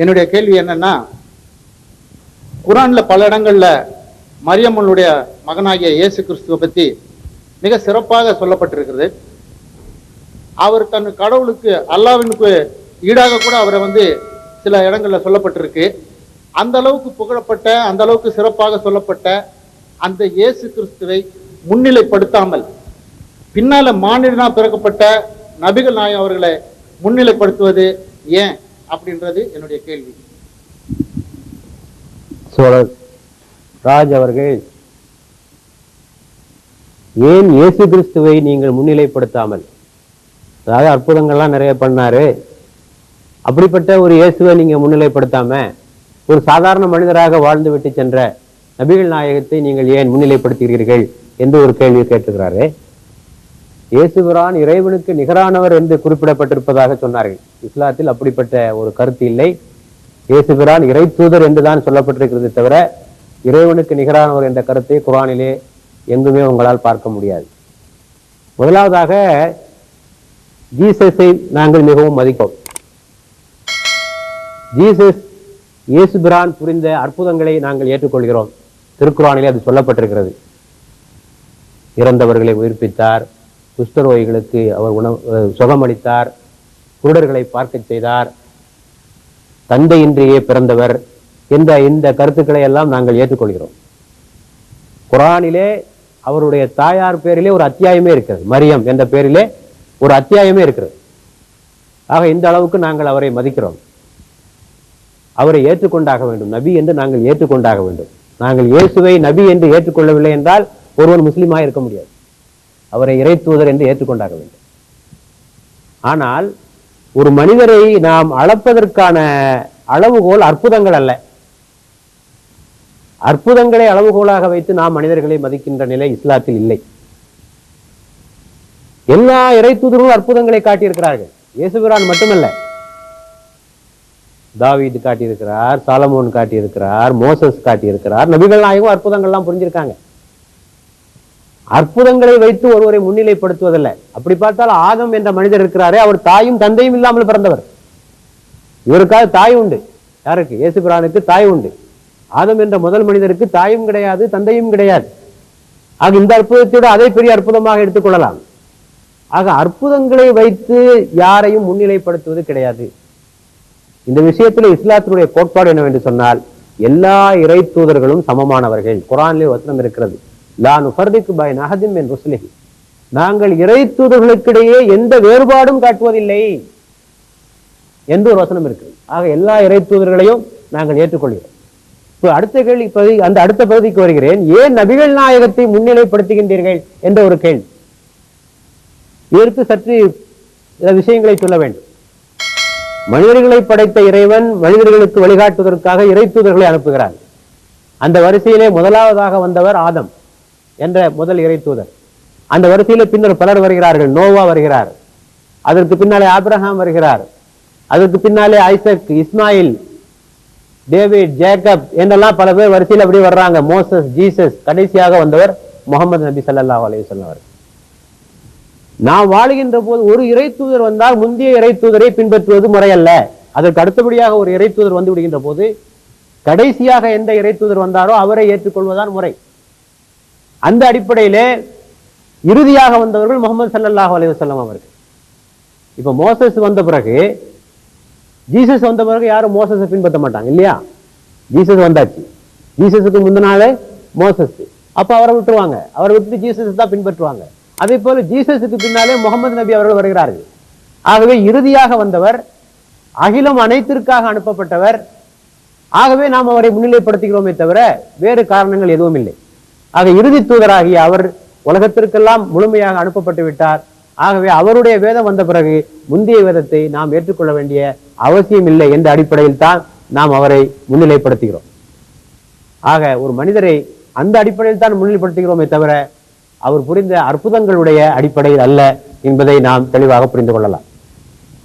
என்னுடைய கேள்வி என்னன்னா குரான்ல பல இடங்கள்ல மரியம்மனுடைய மகனாகிய இயேசு கிறிஸ்துவை பத்தி மிக சிறப்பாக சொல்லப்பட்டிருக்கிறது. அவர் தன் கடவுளுக்கு அல்லாவினுக்கு ஈடாக கூட அவரை வந்து சில இடங்கள்ல சொல்லப்பட்டிருக்கு. அந்த அளவுக்கு புகழப்பட்ட அந்த அளவுக்கு சிறப்பாக சொல்லப்பட்ட அந்த இயேசு கிறிஸ்துவை முன்னிலைப்படுத்தாமல் பின்னால மானிடனா பிறக்கப்பட்ட நபிகள் நாயம் அவர்களை முன்னிலைப்படுத்துவது ஏன்? அப்படின்றது என்னுடைய கேள்வி. சோழர் ராஜ் அவர்கள் ஏன் இயேசு கிறிஸ்துவை நீங்கள் முன்னிலைப்படுத்தாமல்? அதாவது அற்புதங்கள்லாம் நிறைய பண்ணாரு. அப்படிப்பட்ட ஒரு இயேசுவை நீங்க முன்னிலைப்படுத்தாம ஒரு சாதாரண மனிதராக வாழ்ந்து விட்டு சென்ற நபிகள் நாயகத்தை நீங்கள் ஏன் முன்னிலைப்படுத்துகிறீர்கள்? என்று ஒரு கேள்வி கேட்டுக்கிறாரு. இயேசுபிரான் இறைவனுக்கு நிகரானவர் என்று குறிப்பிடப்பட்டிருப்பதாக சொன்னார்கள். இஸ்லாத்தில் அப்படிப்பட்ட ஒரு கருத்து இல்லை. இயேசுபிரான் இறை தூதர் என்றுதான் சொல்லப்பட்டிருக்கிறது தவிர இறைவனுக்கு நிகரானவர் என்ற கருத்தை குரானிலே எங்குமே உங்களால் பார்க்க முடியாது. முதலாவதாக ஜீசஸை நாங்கள் மிகவும் மதிப்போம். ஜீசஸ் இயேசுபிரான் புரிந்த அற்புதங்களை நாங்கள் ஏற்றுக்கொள்கிறோம். திருக்குறானிலே அது சொல்லப்பட்டிருக்கிறது. இறந்தவர்களை உயிர்ப்பித்தார். குஷ்டரோகிகளுக்கு அவர் உணவு சுகமளித்தார். குருடர்களை பார்க்கச் செய்தார். தந்தையின்றியே பிறந்தவர். என்ற இந்த கருத்துக்களை எல்லாம் நாங்கள் ஏற்றுக்கொள்கிறோம். குரானிலே அவருடைய தாயார் பேரிலே ஒரு அத்தியாயமே இருக்கிறது. மரியம் என்ற பேரிலே ஒரு அத்தியாயமே இருக்கிறது. ஆக இந்த அளவுக்கு நாங்கள் அவரை மதிக்கிறோம். அவரை ஏற்றுக்கொண்டாக வேண்டும். நபி என்று நாங்கள் ஏற்றுக்கொண்டாக வேண்டும். நாங்கள் இயேசுவை நபி என்று ஏற்றுக்கொள்ளவில்லை என்றால் ஒருவன் முஸ்லீமாக இருக்க முடியாது. அவரை இறை தூதர் என்று ஏற்றுக்கொண்டாக வேண்டும். ஆனால் ஒரு மனிதரை நாம் அளப்பதற்கான அளவுகோல் அற்புதங்கள் அல்ல. அற்புதங்களை அளவுகோலாக வைத்து நாம் மனிதர்களை மதிக்கின்ற நிலை இஸ்லாத்தில் இல்லை. எல்லா இறை தூதர்களும் அற்புதங்களை காட்டியிருக்கிறார்கள். இயேசுபிரான் மட்டுமல்ல. தாவீது காட்டியிருக்கிறார் சாலமோன் காட்டியிருக்கிறார் மோசஸ் காட்டியிருக்கிறார் நபிகள் நாயகம் அற்புதங்கள்லாம் புரிஞ்சிருக்காங்க. அற்புதங்களை வைத்து ஒருவரை முன்னிலைப்படுத்துவதல்ல. அப்படி பார்த்தால் ஆதம் என்ற மனிதர் இருக்கிறாரே அவர் தாயும் தந்தையும் இல்லாமல் பிறந்தவர். இவருக்காக தாய் உண்டு. யாருக்கு? இயேசுபிரானுக்கு தாய் உண்டு. ஆதம் என்ற முதல் மனிதருக்கு தாயும் கிடையாது தந்தையும் கிடையாது. ஆக இந்த அற்புதத்தோடு அதை பெரிய அற்புதமாக எடுத்துக்கொள்ளலாம் ஆக அற்புதங்களை வைத்து யாரையும் முன்னிலைப்படுத்துவது கிடையாது. இந்த விஷயத்தில் இஸ்லாத்தினுடைய கோட்பாடு என்னவென்று சொன்னால் எல்லா இறை தூதர்களும் சமமானவர்கள். குரானிலே வசனம் இருக்கிறது. லானு நுஃபர்திக்கு பை நஹதிம் என் ருசுலகி நாங்கள் இறை தூதர்களுக்கிடையே எந்த வேறுபாடும் காட்டுவதில்லை என்று ஒரு வசனம் இருக்கு. ஆக எல்லா இறை தூதர்களையும் நாங்கள் ஏற்றுக்கொள்கிறோம். இப்போ அடுத்த கேள்வி பகுதி அந்த அடுத்த பகுதிக்கு வருகிறேன். ஏன் நபிகள் நாயகத்தை முன்னிலைப்படுத்துகின்றீர்கள் என்ற ஒரு கேள்வி. இதற்கு சற்று சில விஷயங்களை சொல்ல வேண்டும். மனிதர்களை படைத்த இறைவன் மனிதர்களுக்கு வழிகாட்டுவதற்காக இறை தூதர்களை அனுப்புகிறார் அந்த வரிசையிலே முதலாவதாக வந்தவர் ஆதம். என்ற முதல் இறை தூதர். அந்த வரிசையில் பின்னர் பலர் வருகிறார்கள். நோவா வருகிறார். அதற்கு பின்னாலே ஆப்ரஹாம் வருகிறார். அதற்கு பின்னாலே ஐசக் இஸ்மாயில் டேவிட் ஜேக்கப் என்றெல்லாம் பல பேர் வரிசையில் அப்படியே வர்றாங்க. மோசஸ் ஜீசஸ் கடைசியாக வந்தவர் முகமது நபி சல்லா அலைஹி அவர் நாம் வாழுகின்ற போது ஒரு இறை தூதர் வந்தால் முந்தைய இறை தூதரை பின்பற்றுவது முறையல்ல. அதற்கு அடுத்தபடியாக ஒரு இறை தூதர் வந்து விடுகின்ற போது கடைசியாக எந்த இறை தூதர் வந்தாரோ அவரை ஏற்றுக்கொள்வதான் முறை. அந்த அடிப்படையிலே இறுதியாக வந்தவர்கள் முகமது சல்லாஹ் அலைஹி அவர்கள். இப்ப மோசஸ் வந்த பிறகு ஜீசஸ் வந்த பிறகு யாரும் மோசஸை பின்பற்ற மாட்டாங்க இல்லையா? ஜீசஸ் வந்தாச்சு. ஜீசஸுக்கு முந்தினாலே மோசஸ். அப்ப அவரை விட்டுருவாங்க. அவரை விட்டு ஜீசஸ் தான் பின்பற்றுவாங்க. அதே போல ஜீசஸுக்கு பின்னாலே முகமது நபி அவர்கள் வருகிறார்கள். ஆகவே இறுதியாக வந்தவர் அகிலம் அனைத்திற்காக அனுப்பப்பட்டவர் ஆகவே நாம் அவரை முன்னிலைப்படுத்துகிறோமே தவிர வேறு காரணங்கள் எதுவும் இல்லை. ஆக இறுதி தூதராகிய அவர் உலகத்திற்கெல்லாம் முழுமையாக அனுப்பப்பட்டு விட்டார். ஆகவே அவருடைய வேதம் வந்த பிறகு முந்தைய வேதத்தை நாம் ஏற்றுக்கொள்ள வேண்டிய அவசியம் இல்லை என்ற அடிப்படையில் தான் நாம் அவரை முன்னிலைப்படுத்துகிறோம். ஆக ஒரு மனிதரை அந்த அடிப்படையில் தான் முன்னிலைப்படுத்துகிறோமே தவிர அவர் புரிந்த அற்புதங்களுடைய அடிப்படையில் அல்ல என்பதை நாம் தெளிவாக புரிந்து கொள்ளலாம்.